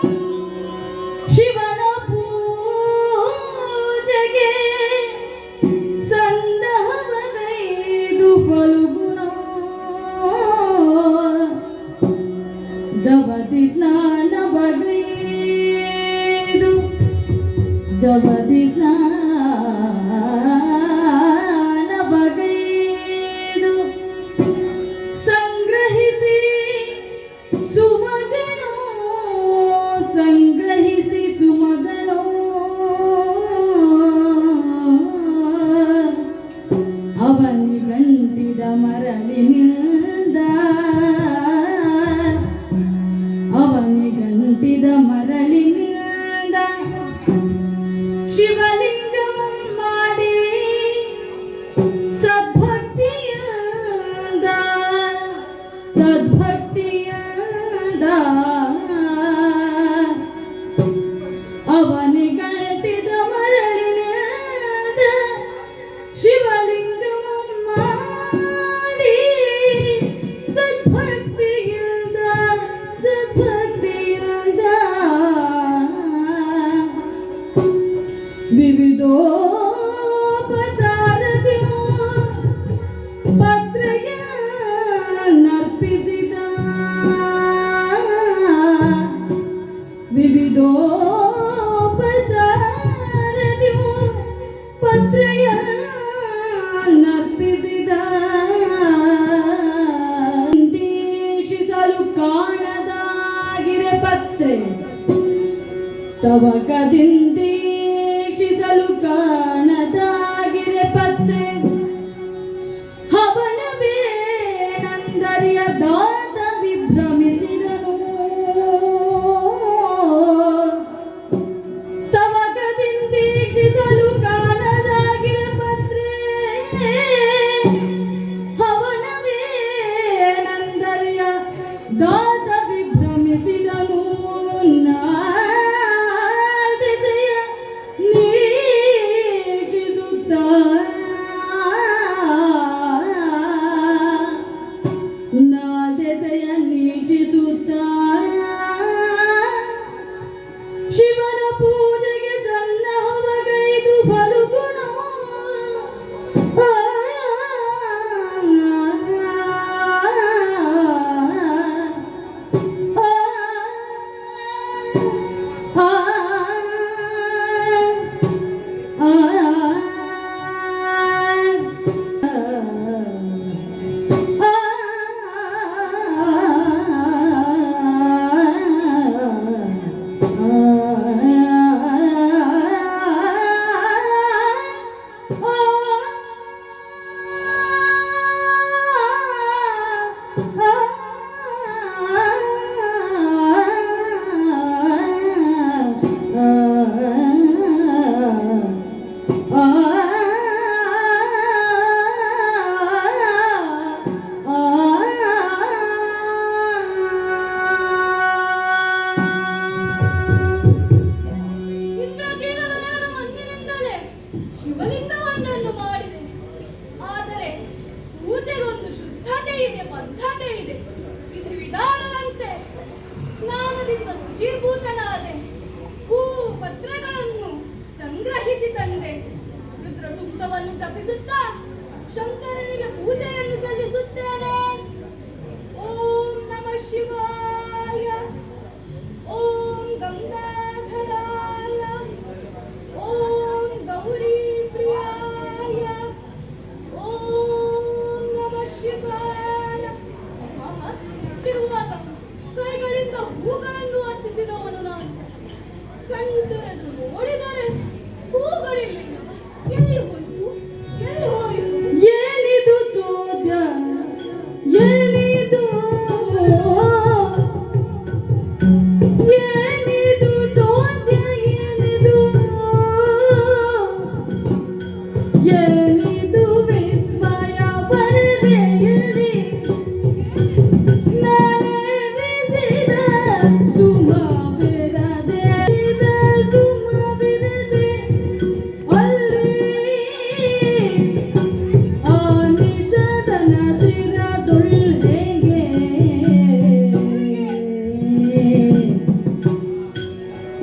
ಶಿವನ sun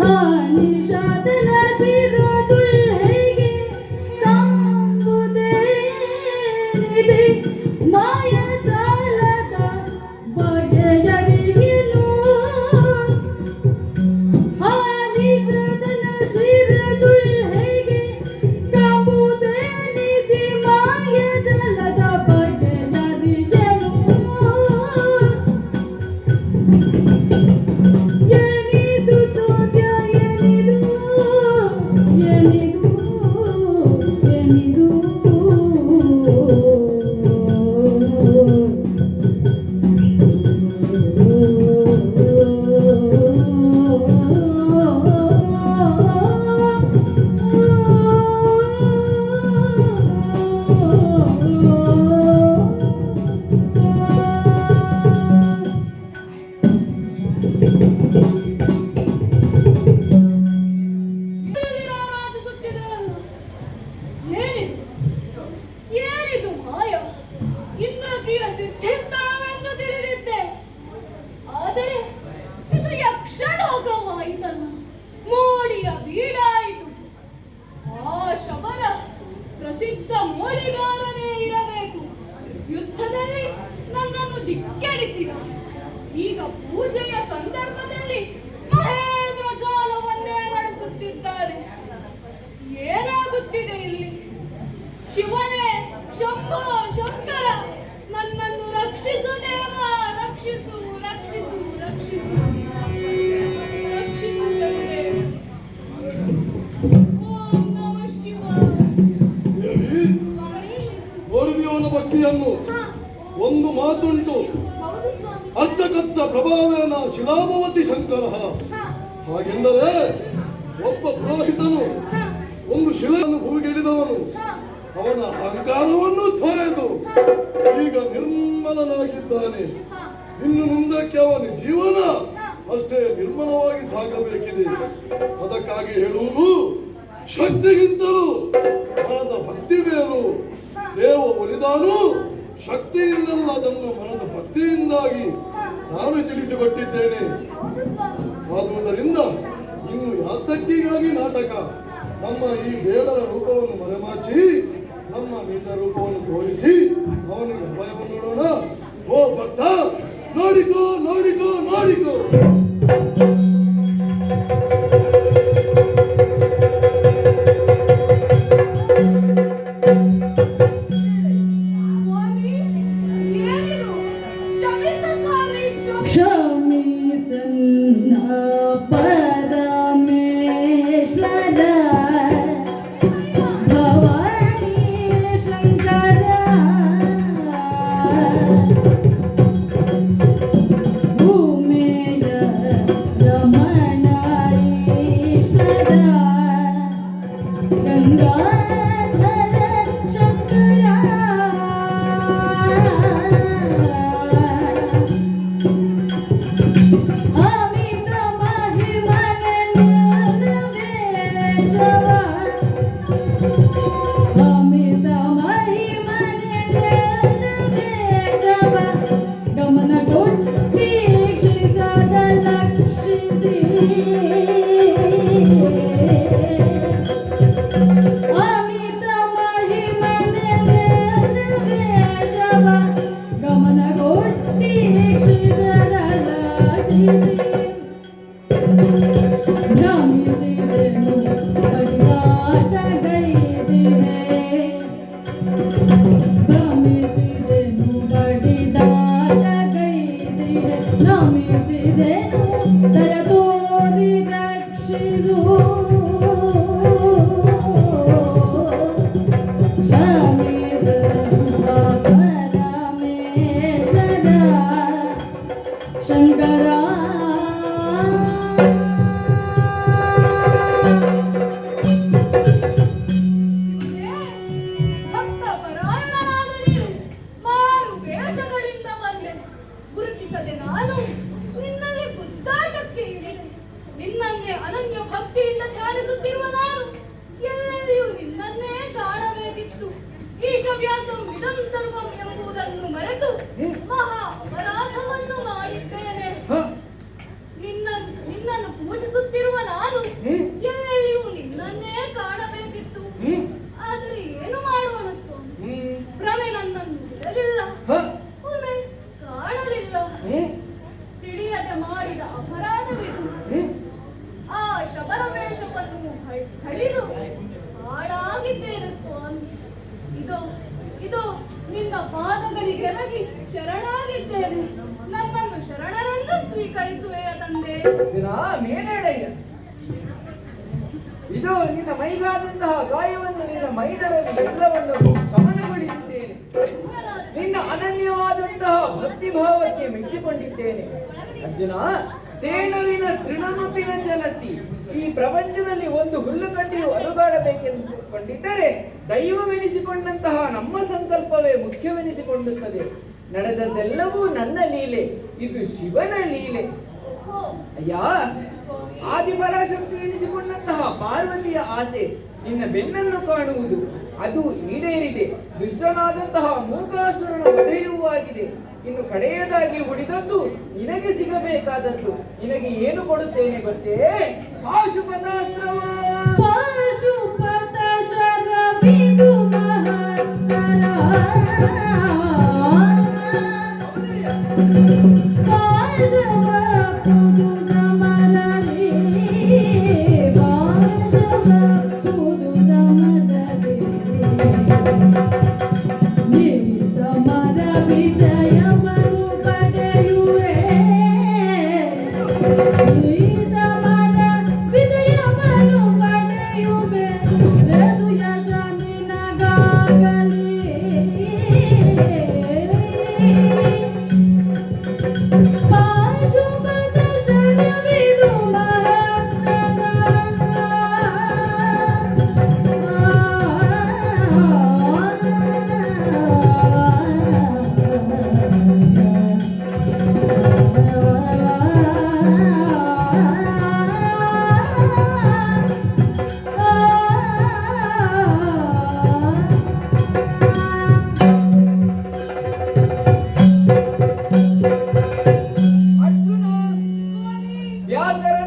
Oh. ಹಾಗೆಂದರೆ ಒಬ್ಬ ಪುರೋಹಿತನು ಒಂದು ಶಿಲೆಯನ್ನು ಭೂಮಿಗೆ ಅವನ ಅಹಂಕಾರವನ್ನು ತೊರೆದು ಈಗ ನಿರ್ಮಲನಾಗಿದ್ದಾನೆ. ಇನ್ನು ಮುಂದಕ್ಕೆ ಅವನ ಜೀವನ ಅಷ್ಟೇ ನಿರ್ಮಲವಾಗಿ ಸಾಗಬೇಕಿದೆ. ಅದಕ್ಕಾಗಿ ಹೇಳುವುದು, ಶಕ್ತಿಗಿಂತಲೂ ಮನದ ಭಕ್ತಿ ಬೇರು ದೇವ ಒಲಿದಾನು ಶಕ್ತಿಯಿಂದಲ್ಲ ಅದನ್ನು ಮನದ ಭಕ್ತಿಯಿಂದಾಗಿ ನಾನು ತಿಳಿಸಿಕೊಟ್ಟಿದ್ದೇನೆ. ಮುಕ್ತಿಗಾಗಿ ನಾಟಕ. ನಮ್ಮ ಈ ದೇವರ ರೂಪವನ್ನು ಮರೆಮಾಚಿ, ನಮ್ಮ ನಿಜ ರೂಪವನ್ನು ತೋರಿಸಿ, ಅವನಿಗೆ ಅಭಯವನ್ನು ನೋಡೋಣ. ಓ ಭಕ್ತ, ನೋಡಿಕೋ ನೋಡಿಕೋ ನೋಡಿಕೋ. ಮೇಲೇಳಯ್ಯ ಇದು? ನಿನ್ನ ಮೈಗಾದಂತಹ ಗಾಯವನ್ನು ನಿನ್ನ ಮೈದಳದ ಎಲ್ಲವನ್ನು ಶಮನಗೊಳಿಸಿದ್ದೇನೆ. ನಿನ್ನ ಅನನ್ಯವಾದಂತಹ ಭಕ್ತಿಭಾವಕ್ಕೆ ಮೆಚ್ಚಿಕೊಂಡಿದ್ದೇನೆ. ಅರ್ಜುನ ತೇಣುವಿನ ತೃಣಮುಪಿನ ಚಲತಿ ಈ ಪ್ರಪಂಚದಲ್ಲಿ ಒಂದು ಹುಲ್ಲುಕಡ್ಡಿಯು ಅಲುಗಾಡಬೇಕೆಂದುಕೊಂಡಿದ್ದರೆ ದೈವವೆನಿಸಿಕೊಂಡಂತಹ ನಮ್ಮ ಸಂಕಲ್ಪವೇ ಮುಖ್ಯವೆನಿಸಿಕೊಂಡುತ್ತದೆ ನಡೆದದ್ದೆಲ್ಲವೂ ನನ್ನ ಲೀಲೆ, ಇದು ಶಿವನ ಲೀಲೆ. ಅಯ್ಯ, ಆದಿಪರಾಶಕ್ತಿ ಎನಿಸಿಕೊಂಡಂತಹ ಪಾರ್ವತಿಯ ಆಸೆ ನಿನ್ನ ಬೆನ್ನನ್ನು ಕಾಣುವುದು. ಅದು ಈಡೇರಿದೆ. ದುಷ್ಟನಾದಂತಹ ಮೂಕಾಸುರನ ಹೃದಯವೂ ಆಗಿದೆ. ಇನ್ನು ಕಡೆಯದಾಗಿ ಉಳಿದದ್ದು ನಿನಗೆ ಸಿಗಬೇಕಾದದ್ದು. ನಿನಗೆ ಏನು ಕೊಡುತ್ತೇನೆ ಗೊತ್ತೇ? ಪಾಶುಪತಾಸ್ತ್ರವ?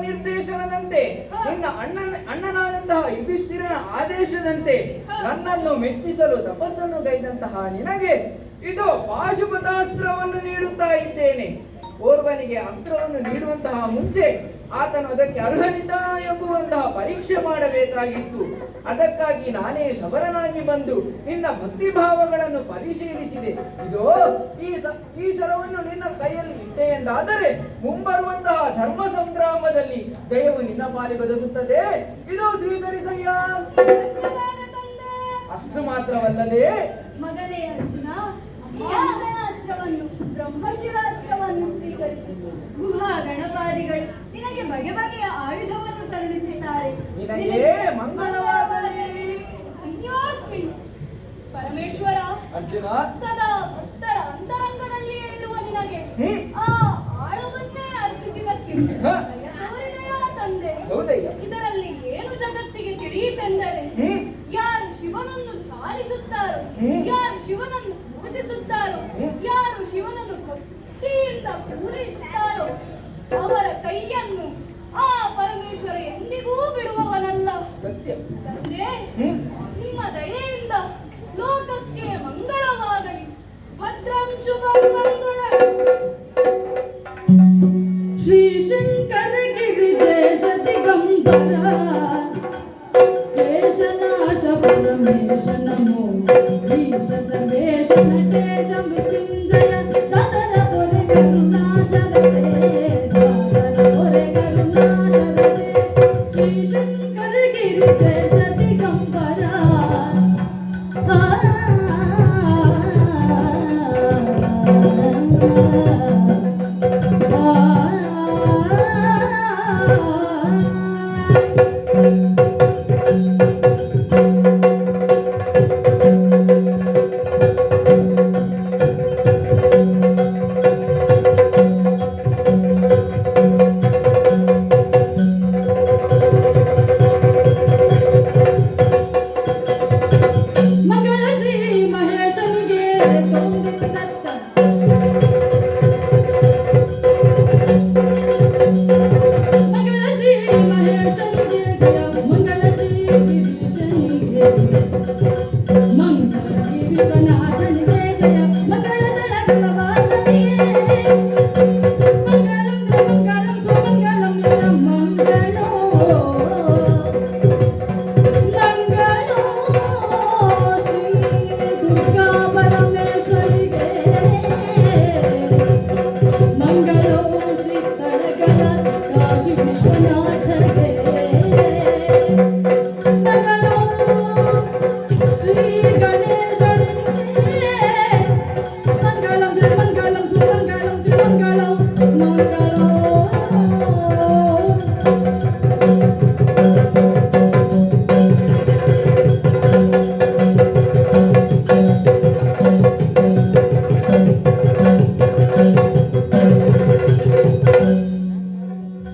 ನಿರ್ದೇಶನದಂತೆ ನಿನ್ನ ಅಣ್ಣನ ಅಣ್ಣನಾದಂತಹ ಯುಧಿಷ್ಠಿರನ ಆದೇಶದಂತೆ ನನ್ನನ್ನು ಮೆಚ್ಚಿಸಲು ತಪಸ್ಸನ್ನು ಗೈದಂತಹ ನಿನಗೆ ಇದು ಪಾಶುಪತಾಸ್ತ್ರವನ್ನು ನೀಡುತ್ತಾ ಇದ್ದೇನೆ. ಓರ್ವನಿಗೆ ಅಸ್ತ್ರವನ್ನು ನೀಡುವಂತಹ ಮುಂಚೆ ಆತನು ಅದಕ್ಕೆ ಅರ್ಹನಿದ್ದ ಎಂಬುವಂತಹ ಪರೀಕ್ಷೆ ಮಾಡಬೇಕಾಗಿತ್ತು. ಅದಕ್ಕಾಗಿ ನಾನೇ ಶಬರನಾಗಿ ಬಂದು ನಿನ್ನ ಭಕ್ತಿಭಾವಗಳನ್ನು ಪರಿಶೀಲಿಸಿದೆ. ಇದೋ ಈ ಸ- ಈ ಶರವನ್ನು ನಿನ್ನ ಕೈಯಲ್ಲಿ ಇಟ್ಟೆ ಎಂದಾದರೆ ಮುಂಬರುವಂತಹ ಧರ್ಮ ಸಂಗ್ರಾಮದಲ್ಲಿ ಜಯವು ನಿನ್ನ ಪಾಲಿಗೊದಗುತ್ತದೆ ಇದು ಸ್ವೀಕರಿಸಯ್ಯ. ಅಷ್ಟು ಮಾತ್ರವಲ್ಲದೆ ಮಗನೇ ಅರ್ಜುನ ಅಸ್ತ್ರವನ್ನು ಬ್ರಹ್ಮಶಿರಾಸ್ತ್ರವನ್ನು ಸ್ವೀಕರಿಸಿ. ಗುಹಾ ಗಣಪಾದಿಗಳು ನಿನಗೆ ಬಗೆ ಬಗೆಯ ಆಯುಧವನ್ನು ಕರುಣಿಸಿದ್ದಾರೆ ನಿನಗೆ ಮಂಗಳವಾಗಲಿ. ಪರಮೇಶ್ವರ ಅರ್ಜುನ. ಸದಾ ಭಕ್ತರ ಅಂತರಂಗದಲ್ಲಿಯೇ হ্যাঁ Thank you. Oh,